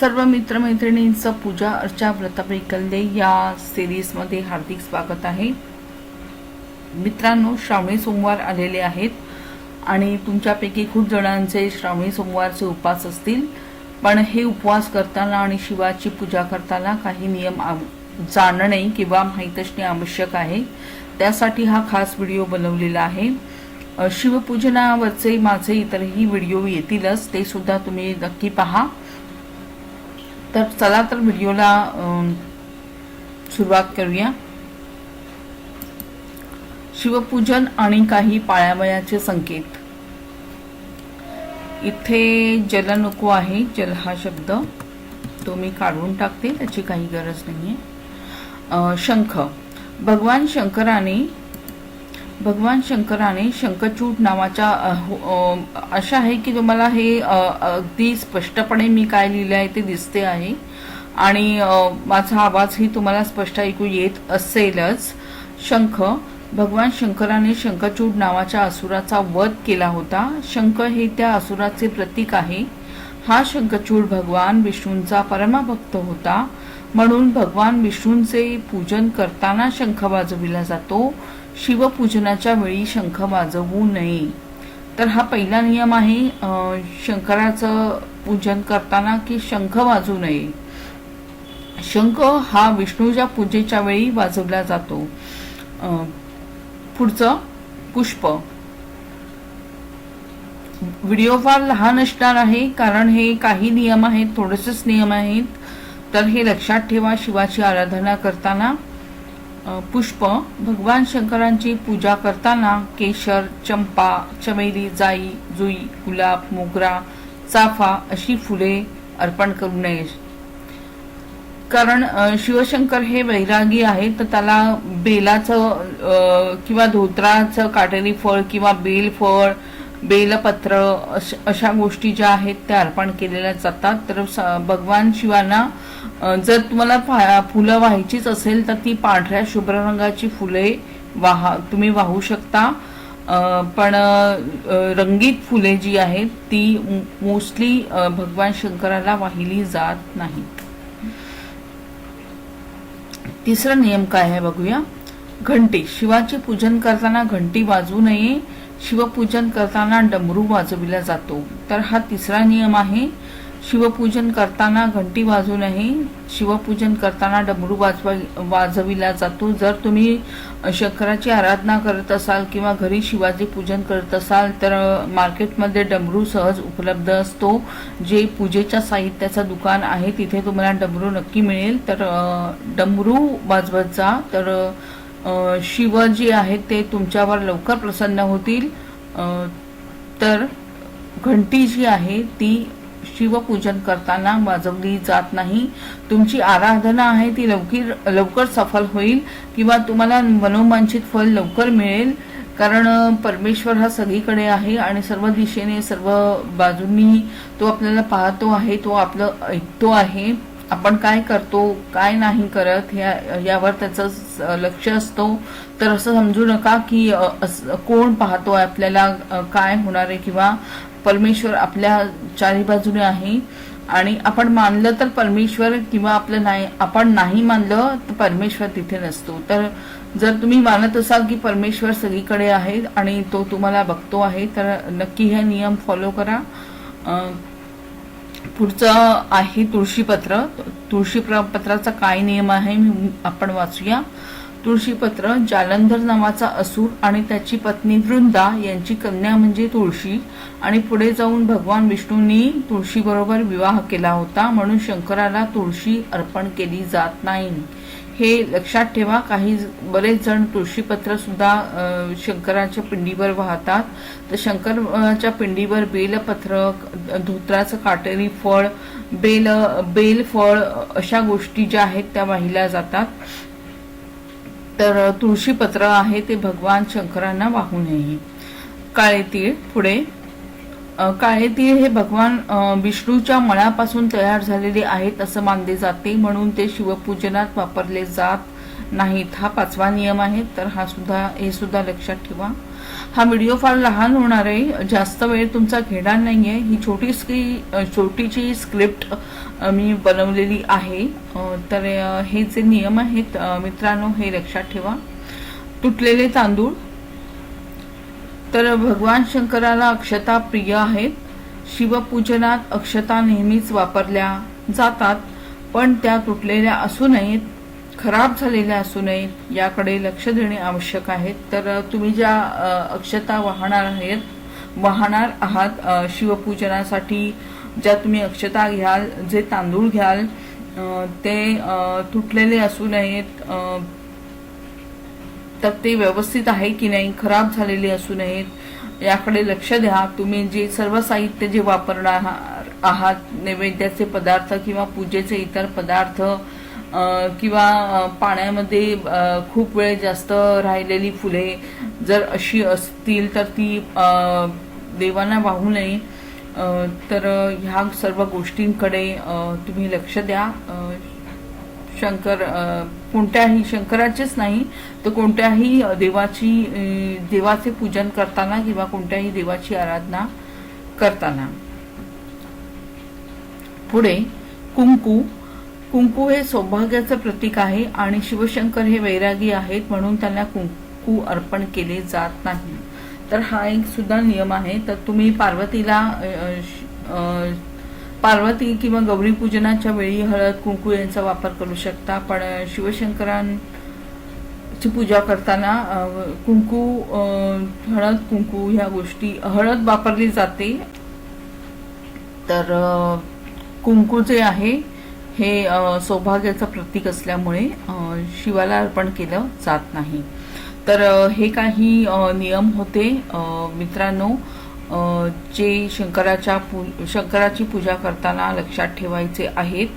सर्व मित्रमैत्रिणींचं पूजा अर्चा व्रतपैकल्ये या सिरीजमध्ये हार्दिक स्वागत आहे. मित्रांनो श्रावणी सोमवार आलेले आहेत आणि तुमच्यापैकी खूप जणांचे श्रावणी सोमवारचे उपवास असतील. पण हे उपवास करताना आणि शिवाची पूजा करताना काही नियम आव- जाणणे किंवा माहीत असणे आवश्यक आहे. त्यासाठी हा खास व्हिडिओ बनवलेला आहे. शिवपूजनावरचे माझे इतरही व्हिडिओ येतीलच ते सुद्धा तुम्ही नक्की पहा. तर चला तर व्हिडिओला सुरुवात करूया. शिवपूजन आणि काही पाळ्यावयाचे संकेत. इथे जल नको आहे जल हा शब्द. तो मी काढून टाकते त्याची काही गरज नाहीये. आहे शंख. भगवान शंकराने भगवान शंकराने शंखचूड नावाच्या हो- अशा आहे की तुम्हाला हे अगदी स्पष्टपणे मी काय लिहिलं आहे ते दिसते आहे. आणि माझा आवाजही तुम्हाला स्पष्ट ऐकू येत असेलच. शंख भगवान शंकराने शंखचूड नावाच्या असुराचा वध केला होता. शंख हे त्या असुराचे प्रतीक आहे. हा शंखचूड भगवान विष्णूंचा परमभक्त होता. म्हणून भगवान विष्णूंचे पूजन करताना शंख वाजविला जातो. शिवपूजनाच्या वेळी शंख वाजवू नये. तर हा पहिला नियम आहे शंकराचं पूजन करताना की शंख वाजू नये. शंख हा विष्णूच्या पूजेच्या वेळी वाजवला जातो. पुढचं पुष्प. व्हिडिओ फार लहान असणार आहे कारण हे काही नियम आहेत थोडेसेच नियम आहेत. तर हे लक्षात ठेवा शिवाची आराधना करताना पुष्प भगवान शंकरांची पूजा करताना केशर चंपा चमेली जाई जुई गुलाब मोगरा चाफा अशी फुले अर्पण करू नये. कारण शिवशंकर हे वैरागी आहेत तर त्याला बेलाचं किंवा धोत्राचं काटेरी फळ किंवा बेल फळ बेलपत्र अशा गोष्टी ज्या आहेत त्या अर्पण केलेल्या जातात. तर भगवान शिवांना जर तुम्हाला फुलं व्हायचीच असेल तर ती पांढऱ्या शुभ्र रंगाची फुले वाहा तुम्ही वाहू शकता. पण रंगीत फुले जी आहेत ती मोस्टली भगवान शंकराला वाहिली जात नाहीत. तिसरा नियम काय आहे बघूया? घंटी. शिवाचे पूजन करताना घंटी वाजू नये. शिवपूजन करताना डमरू वाजविला जातो. तर हा तिसरा नियम आहे शिवपूजन करताना घंटी वाजू नये. शिवपूजन करताना डमरू वाजवा वाजविला जातो. जर तुम्ही शंकराची आराधना करत असाल किंवा घरी शिवाजी पूजन करत असाल तर मार्केटमध्ये डमरू सहज उपलब्ध असतो. जे पूजेच्या साहित्याचं दुकान आहे तिथे तुम्हाला डमरू नक्की मिळेल. तर डमरू वाजवत जा. तर शिव जे आहेत ते तुमच्यावर लवकर प्रसन्न होतील. तर घंटी जी आहे ती शिवपूजन करताना वाजवली जात नाही. तुमची आराधना आहे ती लवकर लवकर सफल होईल किंवा तुम्हाला मनोवांछित फल लवकर मिळेल. कारण परमेश्वर हा सगळीकडे आहे आणि सर्व दिशेने सर्व बाजूंनी तो आपल्याला पाहतो आहे तो आपलं ऐकतो आहे. आपण काय करतो काय नाही करत ह्या यावर त्याचं लक्ष असतो. तर असं समजू नका की कोण पाहतो आपल्याला काय होणार आहे किंवा परमेश्वर आपल्या चारी बाजूने आहे. आणि आपण मानलं तर परमेश्वर किंवा आपलं नाही आपण नाही मानलं तर परमेश्वर तिथे नसतो. तर जर तुम्ही मानत असाल की परमेश्वर सगळीकडे आहे आणि तो तुम्हाला बघतो आहे तर नक्की हे नियम फॉलो करा. पुढचं आहे तुळशीपत्र. तुळशी पत्राचा काय नियम आहे आपण वाचूया. तुळशीपत्र जालंधर नावाचा असूर आणि त्याची पत्नी वृंदा यांची कन्या म्हणजे तुळशी. आणि पुढे जाऊन भगवान विष्णूंनी तुळशीबरोबर विवाह केला होता म्हणून शंकराला तुळशी अर्पण केली जात नाही. हे लक्षात ठेवा काही बरेच जण तुळशीपत्र सुद्धा शंकराच्या पिंडीवर वाहतात. तर शंकराच्या पिंडीवर बेलपत्र धोत्राचं काटेरी फळ बेल बेल फळ अशा गोष्टी ज्या आहेत त्या वाहिल्या जातात. तर तुळशीपत्र आहे ते भगवान शंकरांना वाहू नये. काळे तीळ पुढे. काळे तीळ हे भगवान विष्णूच्या मळापासून तयार झालेले आहेत असं मानले जाते. म्हणून ते शिवपूजनात वापरले जात नाहीत. हा पाचवा नियम आहे. तर हा सुद्धा हे सुद्धा लक्षात ठेवा. हा व्हिडिओ फार लहान होणार आहे. जास्त वेळ तुमचा घेणार नाही आहे ही छोटी स्क्री छोटीची स्क्रिप्ट मी बनवलेली आहे. तर हे जे नियम आहेत मित्रांनो हे लक्षात ठेवा. तुटलेले तांदूळ तर भगवान शंकराला अक्षता प्रिय आहेत. शिवपूजनात अक्षता नेहमीच वापरल्या जातात पण त्या तुटलेल्या असू नयेत खराब झालेल्या असू नयेत याकडे लक्ष देणे आवश्यक आहे. तर तुम्ही ज्या अक्षता वाहणार आहेत वाहणार आहात शिवपूजनासाठी ज्या तुम्ही अक्षता घ्याल जे तांदूळ घ्याल ते तुटलेले असू नयेत तर ते व्यवस्थित आहे की नाही खराब झालेले असू नयेत याकडे लक्ष द्या. तुम्ही जे सर्व साहित्य जे वापरणार आहात नैवेद्याचे पदार्थ किंवा पूजेचे इतर पदार्थ किंवा पाण्यामध्ये खूप वेळ जास्त राहिलेली फुले जर अशी असतील तर ती देवांना वाहू नये. तर ह्या सर्व गोष्टींकडे तुम्ही लक्ष द्या. शंकर कोणत्याही शंकराचेच नाही तर कोणत्याही देवाची देवाचे पूजन करताना किंवा कोणत्याही देवाची आराधना करताना. पुढे कुंकू. कुंकू हे सौभाग्याचं प्रतीक आहे आणि शिवशंकर हे वैरागी आहेत म्हणून त्यांना कुंकू अर्पण केले जात नाही. तर हा एक सुद्धा नियम आहे. तर तुम्ही पार्वतीला पार्वती किंवा गौरी पूजनाच्या वेळी हळद कुंकू यांचा वापर करू शकता. पण शिवशंकरांची पूजा करताना कुंकू हळद कुंकू ह्या गोष्टी हळद वापरली जाते. तर कुंकू जे आहे हे सौभाग्याचं प्रतीक असल्यामुळे शिवाला अर्पण केलं जात नाही. तर हे काही नियम होते मित्रांनो. जे शंकराच्या पू शंकराची पूजा करताना लक्षात ठेवायचे आहेत.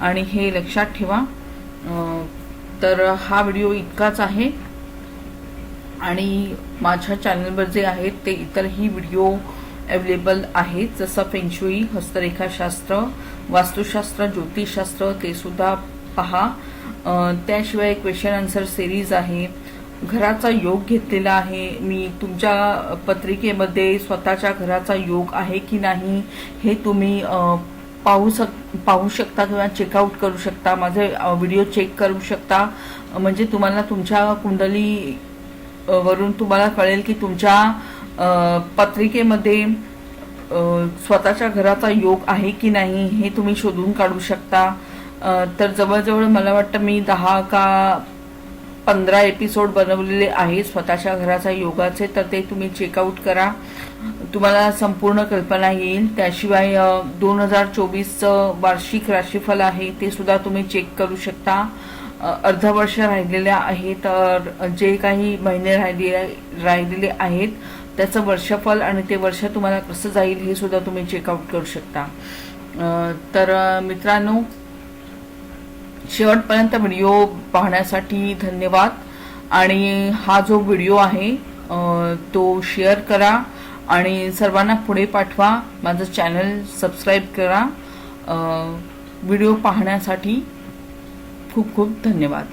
आणि हे लक्षात ठेवा. तर हा व्हिडिओ इतकाच आहे. आणि माझ्या चॅनलवर जे आहेत ते इतरही व्हिडिओ अवेलेबल आहेत. जसं फेंगशुई हस्तरेखाशास्त्र वास्तुशास्त्र ज्योतिषशास्त्र ते सुद्धा पहा. त्याशिवाय क्वेश्चन आन्सर सिरीज आहे. घराचा योग घेतलेला आहे. मी तुमच्या पत्रिकेमध्ये स्वतःच्या घराचा योग आहे की नाही हे तुम्ही पाहू शक पाहू शकता किंवा चेकआउट करू शकता. माझे व्हिडिओ चेक करू शकता. म्हणजे तुम्हाला तुमच्या कुंडली वरून तुम्हाला कळेल की तुमच्या पत्रिकेमध्ये स्वतःच्या घराचा योग आहे की नाही हे तुम्ही शोधून काढू शकता. तर जवळजवळ मला वाटतं मी दहा का पंधरा एपिसोड बनवलेले आहे स्वतःच्या घराचा योगाचे तर ते तुम्ही चेकआउट करा. तुम्हाला संपूर्ण कल्पना येईल. त्याशिवाय दोन हजार चोवीसचं वार्षिक राशीफल आहे ते सुद्धा तुम्ही चेक करू शकता. अर्ध वर्ष राहिलेल्या आहे तर जे काही महिने राहिले राहिलेले आहेत त्याचं वर्षफल आणि ते वर्ष तुम्हाला कसं जाईल हे सुद्धा तुम्ही चेकआउट करू शकता. तर मित्रांनो शेवटपर्यंत व्हिडिओ पाहण्यासाठी धन्यवाद. आणि हा जो व्हिडिओ आहे तो शेअर करा आणि सर्वांना पुढे पाठवा. माझं चॅनल सबस्क्राईब करा. व्हिडिओ पाहण्यासाठी खूप खूप धन्यवाद.